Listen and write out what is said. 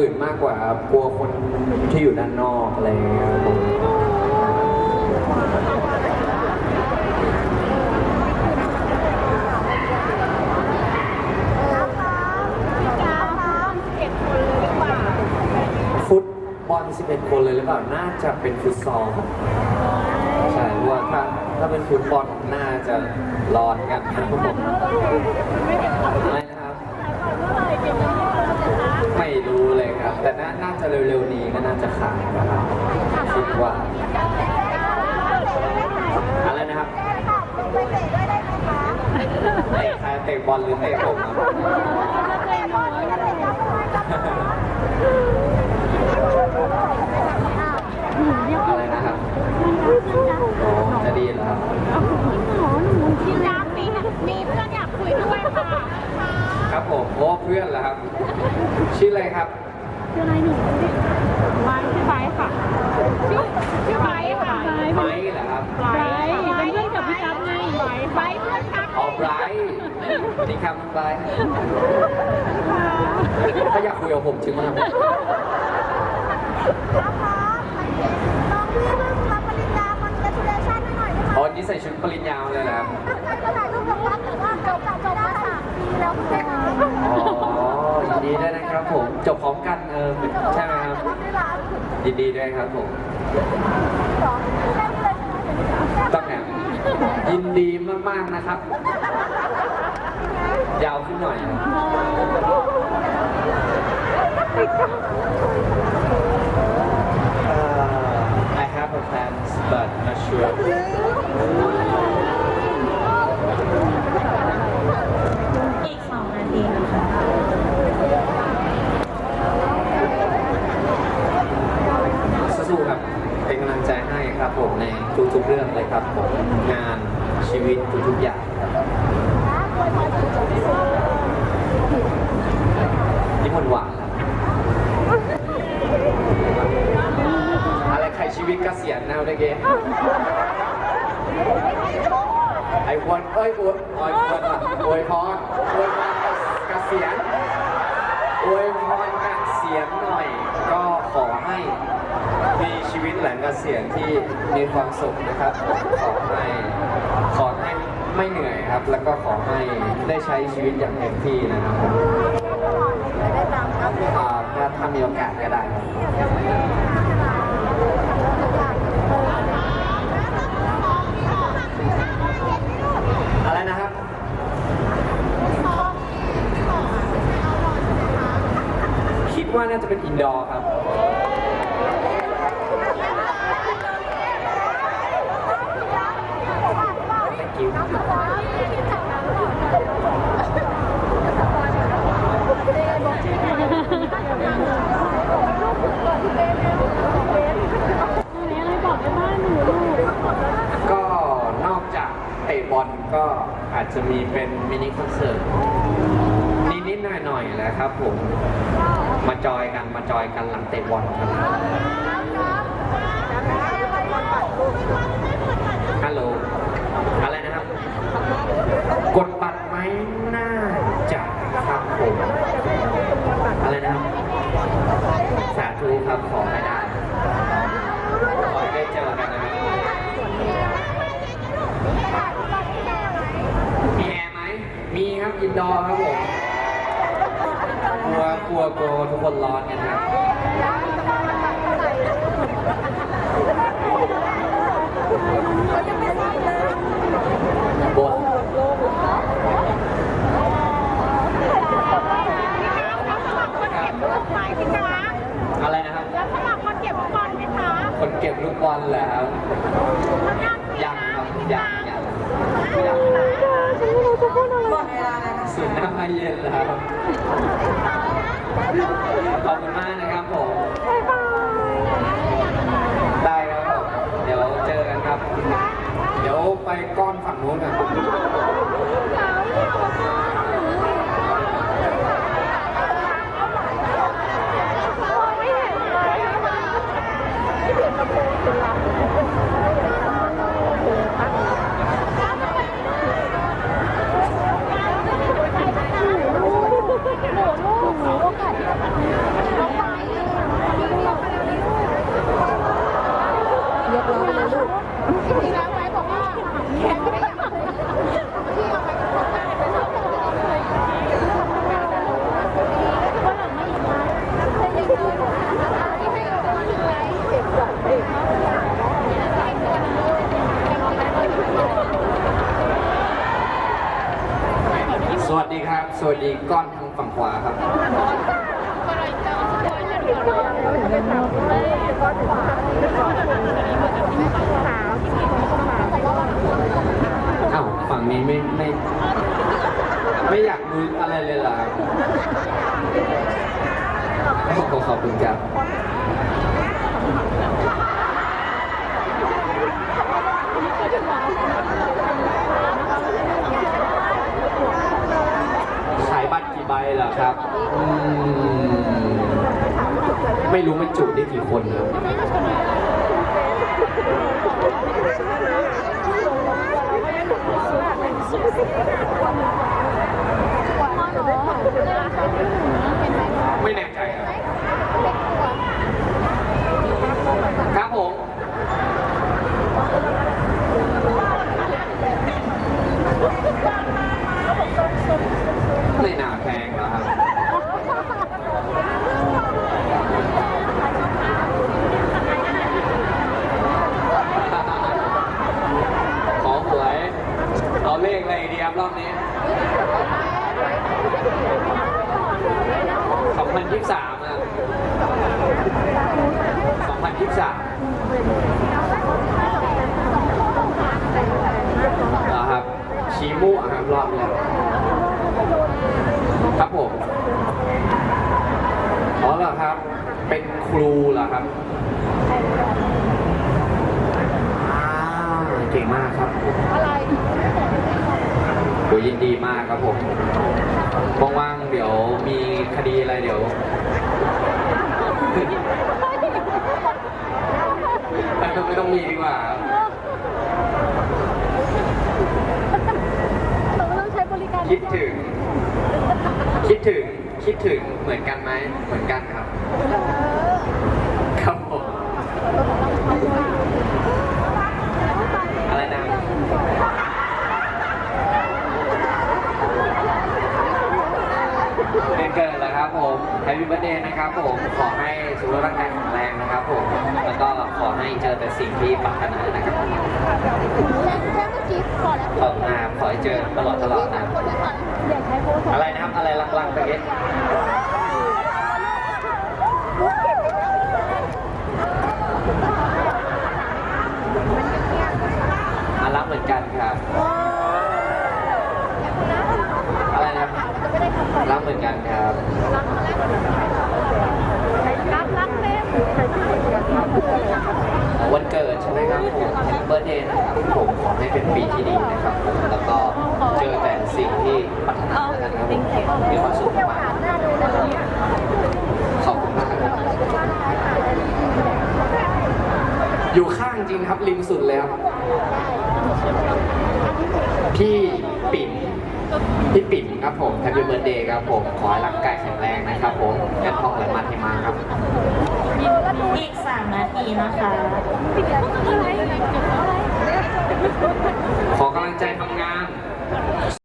อื่นมากกว่าครับกลัวคนที่อยู่ด้านนอกอะไรอย่างเงี้ยครับผมฟุตบอล11 คนเลยหรือเปล่า น่าจะเป็นฟุตซอลครับใช่เพราะว่าถ้าถ้าเป็นฟุตบอลน่าจะร้อนกันนะครับผม ไม่ แต่น่าน่าจะเร็วๆนี้ก็น่าจะขายนะครับคิดว่าอะไรนะครับเตะใครเตะบอลหรือเตะผมครับอะไรนะครับอ๋อจะดีเหรอครับพี่น้ำมีมีเพื่อนอยากคุยด้วยค่ะ ครับผมโอ้เพื่อนเหรอครับ ชื่ออะไรครับ ชื่ออะไรหนูไม้ชื่อไบค่ะ ชื่อชื่อไบค่ะไม้เหรอครับไบเป็นเพื่อนกับพี่กั๊บไงไบเพื่อนกั๊บออไบรท์นี่คำไบรท์ถ้าอยากคุยกับผมชื่อมากอ๋อนี่ใส่ชุดปริญญามาเลยนะครับ อ๋อ ยินดีด้วยนะครับผม จบพร้อม กันเออใช่ไหมครับยินดีด้วยครับผมต้องแอบยินดีมากๆนะครับ ยาวขึ้นหน่อย Uh, I have a plans but not sure อีกสองนาทีนะคะ สู้ๆครับ เป็นกำลังใจให้ครับผมในทุกๆเรื่องเลยครับผมงานชีวิตทุกๆอย่างครับนี่มันหวานแล้วอะไรใครชีวิตเกษียณแนวเด็กไอ้ควรเอ้ยอวยอวยควรอะอวยพรอวยพรเกษียณอวยพรเกษียณหน่อย ก็ขอให้ มีชี วิตหลังเกษียณที่มีความสุขนะครับผมขอให้ขอให้ไม่เหนื่อยครับ แล้วก็ขอให้ได้ใช้ชีวิตอย่างเต็มที่นะครับผมอ่าถ้าถ้ามีโอกาสก็ได้ครับอะไรนะครับ คิดว่าน่าจะเป็นอินดอร์ครับ ก็นอกจากเตะบอลก็อาจจะมีเป็นมินิคอนเสิร์ตนิดๆหน่อยๆแหละครับผม มาจอยกันมาจอยกันหลังเตะบอลครับฮัลโหลอะไรนะครับ กดบัตรไหมน่าจะครับผมอะไรนะครับ สาธุครับขอให้ได้ขอให้ได้เจอกันนะครับ มีแอร์ไหม มีครับอิน ดอร์ครับผมกลัวกลัวกลัวทุกคนร้อนกันครับบนอะไรนะครับ แล้วสำหรับคนเก็บก่อนไหมคะ คนเก็บลูกบอลแล้ว ยังครับยังยังยัง ฉันไม่รู้จะพูดอะไร สุดหน้ามา เย็นแล้วขอบคุณมากนะครับผมบ๊ายบายได้ครับผมเดี๋ยวเจอกันครับ เดี๋ยวไปก้อนฝั่งนู้นกัน ก้อนทางฝั่งขวาครับ อ้าวฝั่งนี้ไม่ไม่ ไม่อยากรู้อะไรเลยเหรอครับขอขอบคุณครับ ขายบัตรกี่ใบ เหรอครับอืมไม่รู้มันจุได้กี่คนครับ ไม่แน่ใจครับ ครับผม ไม่น่าแพงแล้วครับ ขอหวย เอาเลขอะไรดีครับรอบนี้ 2023อะ2023เหรอครับชีมุอะครับรอบแล้วครับผมอ๋อเหรอครับ เป็นครูเหรอครับอ่าเก่งมากครับโหยินดีมากครับผมว่างๆ เดี๋ยวมีคดีอะไรเดี๋ยวไม่ต้องไม่ต้องมีดีกว่าครับเราไม่ต้องใช้บริการคิดถึง คิดถึง คิดถึงเหมือนกันไหมเหมือนกันครับครับผม อะไรนะ เป็นเกิดแล้วครับผมแฮปปี้เบ t ร์ a เดย์นะครับผม ขอให้สุขภาพร่างกายแข็งแรงนะครับผม แล้วก็ขอ ให้เจอแต่สิ่งที่ปรารถนานะครับแค่แค่เมื่อกี้พอแล้วขอบคุณครับขอให้เจอตลอดตลอดนะคนที่ก่อนอยากใช้โพสต์อะไรนะครับอะไรลังๆตะเกียอารักเหมือนกันครับ อะไรนะครับจะไม่ได้ทำก่อนรักเหมือนกันครับ รักแล้วรักรักเต็มวันเกิดใช่ไหมครับผมแฮปเบิร์เดย์นะครับผมขอให้เป็นปีที่ดีนะครับผมแล้วก็เจอแต่สิ่งที่ปรารถนานะครับมีความสุขมากหน้าดูเลยขอบคุณมากครับอยู่ข้างจริงครับริมสุดแล้ว พี่ปิ่น พี่ปิ่นครับผมแฮปปี้เบิร์ดเดย์ครับผม ขอให้ร่างกายแข็งแรงนะครับผมเงินทองไหลมาเทมาครับ อีก3นาทีนะคะ ขอกำลังใจทำงาน